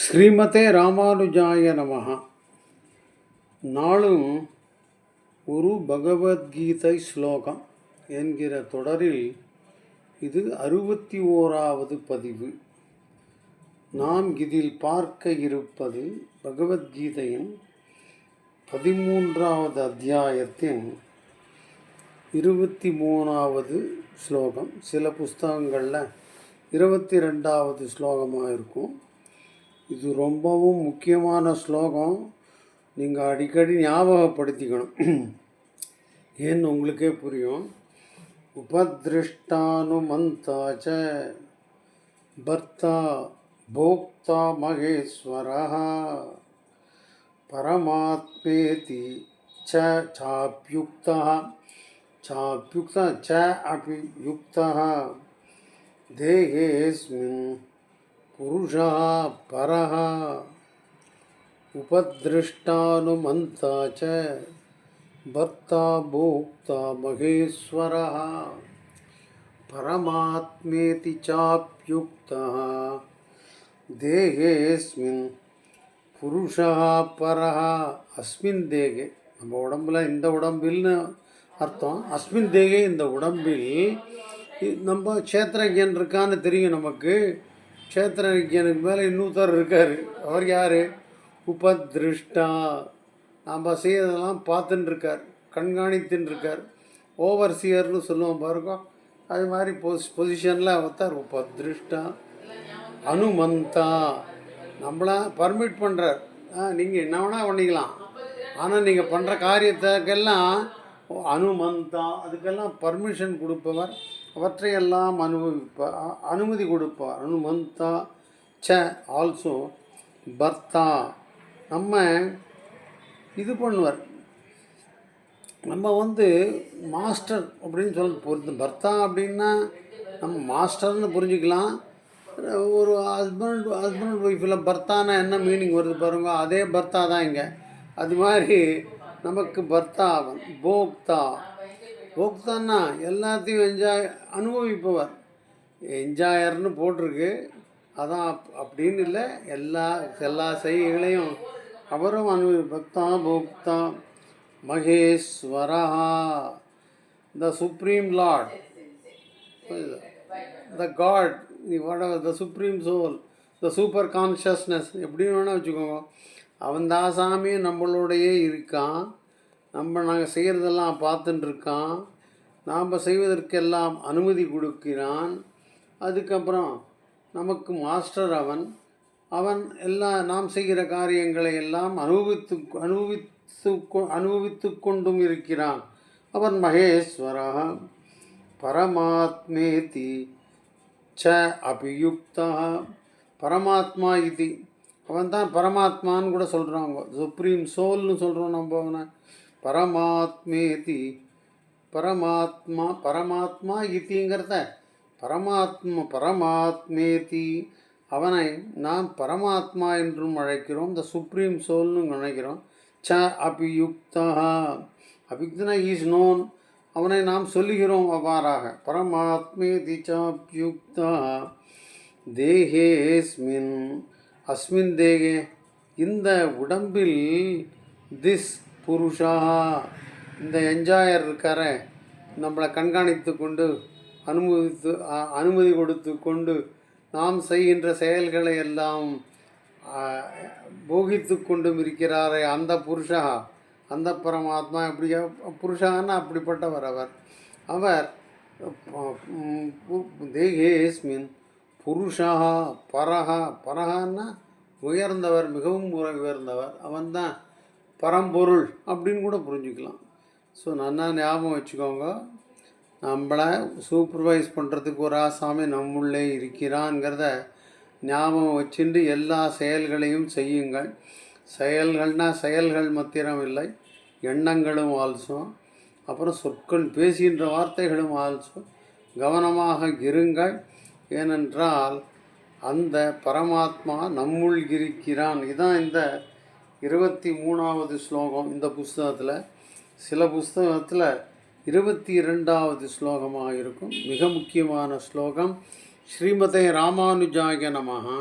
ஸ்ரீமதே ராமானுஜாய நமகா நாளும் ஒரு பகவத்கீதை ஸ்லோகம் என்கிற தொடரில் இது அறுபத்தி ஓராவது பதிவு. நாம் இதில் பார்க்க இருப்பது பகவத்கீதையின் பதிமூன்றாவது அத்தியாயத்தின் இருபத்தி மூணாவது ஸ்லோகம். சில புஸ்தகங்களில் இருபத்தி ரெண்டாவது ஸ்லோகமாக இருக்கும். இது ரொம்பவும் முக்கியமான ஸ்லோகம் நீங்கள் அடிக்கடி ஞாபகப்படுத்திக்கணும் ஏன்னு உங்களுக்கே புரியும் உபதிருஷ்டானுமந்தாச்ச பர்த்தா போக்தா మహేశ్వర பரமாத்மேதி ச చాప్యుక్త చాప్యుక్త ச అపి யுக்தா దేహేస్మిన్ ಪುರುಷಾ ಪರಹ ಉಪದೃಷ್ಟಾನುಮಂತ ಚ ಭತ್ತ ಭೋಕ್ತ ಮಹೇಶ್ವರ ಪರಮಾತ್ಮೇತಿ ಚಾಪ್ಯುಕ್ತ ದೇಹೇಸ್ಮಿನ್ ಪುರುಷ ಪರ ಅಸ್ಮಿನ್ ದೇಗೆ ನಮ್ಮ ಉಡಂಬಲ ಇಂದ ಉಡಂಬಿಲ್ ಅರ್ಥ ಅಸ್ಮಿನ್ ದೇಗೆ ಇಂದ ಉಡಂಬಿಲ್ ನಮ್ಮ ಕ್ಷೇತ್ರ ಏನ್ರಿ ಕಾಣ ತೆರಿಗೆ ನಮಗೆ க்ஷேத்திரஜனுக்கு மேலே இன்னொருத்தர் இருக்கார். அவர் யார்? உபதிருஷ்டா. நாம் செய்யறதெல்லாம் பார்த்துன்னு இருக்கார் கண்காணித்துன்னு இருக்கார் ஓவர்சியர்னு சொல்லுவோம் பாருங்க. அது மாதிரி பொஸ் பொசிஷனில் அவத்தார் உபதிருஷ்டா. அனுமந்தா. நம்மளாம் பர்மிட் பண்ணுறார் நீங்கள் என்ன வேணால் பண்ணிக்கலாம். ஆனால் நீங்கள் பண்ணுற காரியத்துக்கெல்லாம் அனுமந்தா. அதுக்கெல்லாம் பர்மிஷன் கொடுப்பவர் அவற்றையெல்லாம் அனுபவிப்பார் அனுமதி கொடுப்பார் அனுமந்தா ச ஆல்சோ பர்த்தா. நம்ம இது பண்ணுவார். நம்ம வந்து மாஸ்டர் அப்படின்னு சொல்ல பொறுத்து பர்த்தா அப்படின்னா நம்ம மாஸ்டர்னு புரிஞ்சுக்கலாம். ஒரு ஹஸ்பண்ட் ஹஸ்பண்ட் ஒய்ஃபில் பர்த்தானா என்ன மீனிங் வருது பாருங்க. அதே பர்த்தா தான் இங்கே. அது மாதிரி நமக்கு பர்த்தா போக்தா. போக்தான்னா எல்லாத்தையும் என்ஜாய் அனுபவிப்பவர். என்ஜாயர்னு போட்டிருக்கு. அதான் அப்- அப்படின்னு இல்லை எல்லா எல்லா செய்கைகளையும் அவரும் அனுபவி பக்தா போக்தா Maheshwara. The supreme lord the god வட the supreme soul the super consciousness எப்படின்னு வேணால் வச்சுக்கோங்க. அவன் தான் நம்மளோடையே இருக்கான். நம்ம நாங்கள் செய்கிறதெல்லாம் பார்த்துட்டுருக்கான் நாம் செய்வதற்கெல்லாம் அனுமதி கொடுக்கிறான். அதுக்கப்புறம் நமக்கு மாஸ்டர் அவன். அவன் எல்லாம் நாம் செய்கிற காரியங்களை எல்லாம் அனுபவித்து அனுபவித்து கொ- அனுபவித்து கொண்டும் இருக்கிறான். அவன் மகேஸ்வரா. பரமாத்மேதி ச அபியுக்தா. பரமாத்மா இது. அவன் தான் பரமாத்மான்னு கூட சொல்கிறாங்க சுப்ரீம் சோல்னு சொல்கிறோம் நம்ம அவனை. பரமாத்மேதி. பரமாத்மா பரமாத்மா இதிங்கிறத பரமாத்மா பரமாத்மேதி. அவனை நாம் பரமாத்மா என்றும் அழைக்கிறோம். இந்த சுப்ரீம் சோல்னு நினைக்கிறோம். ச அபியுக்தா. அபியுக்தனா இஸ் நோன் அவனை நாம் சொல்லுகிறோம் அவ்வாறாக. பரமாத்மேதி ச அபியுக்தா. தேகேஸ்மின். அஸ்மின் தேகே. இந்த உடம்பில் திஸ் புருஷா இந்த என்ஜாயர் இருக்கார நம்மளை கண்காணித்து கொண்டு அனுமதித்து அனுமதி கொடுத்து கொண்டு நாம் செய்கின்ற செயல்களை எல்லாம் போகித்து கொண்டும் இருக்கிறாரே அந்த புருஷா அந்த பரமாத்மா எப்படி புருஷான்னா அப்படிப்பட்டவர் அவர். அவர் தேகேஸ்மின் புருஷா பரஹா பரஹான்னா உயர்ந்தவர் மிகவும் உயர்ந்தவர். அவன்தான் பரம்பொருள் அப்படின்னு கூட புரிஞ்சுக்கலாம். ஸோ நல்லா ஞாபகம் வச்சுக்கோங்க. நம்மளை சூப்பர்வைஸ் பண்ணுறதுக்கு ஒரு ஆசாமி நம்முள்ளே இருக்கிறான்ங்கிறத ஞாபகம் வச்சுட்டு எல்லா செயல்களையும் செய்யுங்கள். செயல்கள்னால் செயல்கள் மாத்திரம் இல்லை எண்ணங்களும் ஆல்சோ. அப்புறம் சொற்கள் பேசுகின்ற வார்த்தைகளும் ஆல்சோ. கவனமாக இருங்கள். ஏனென்றால் அந்த பரமாத்மா நம்முள் இருக்கிறான். இதுதான் இந்த இருபத்தி மூணாவது ஸ்லோகம் இந்த புஸ்தகத்தில். சில புஸ்தகத்தில் இருபத்தி இரண்டாவது ஸ்லோகமாக இருக்கும். மிக முக்கியமான ஸ்லோகம் ஸ்ரீமதே ராமானுஜாய நமகா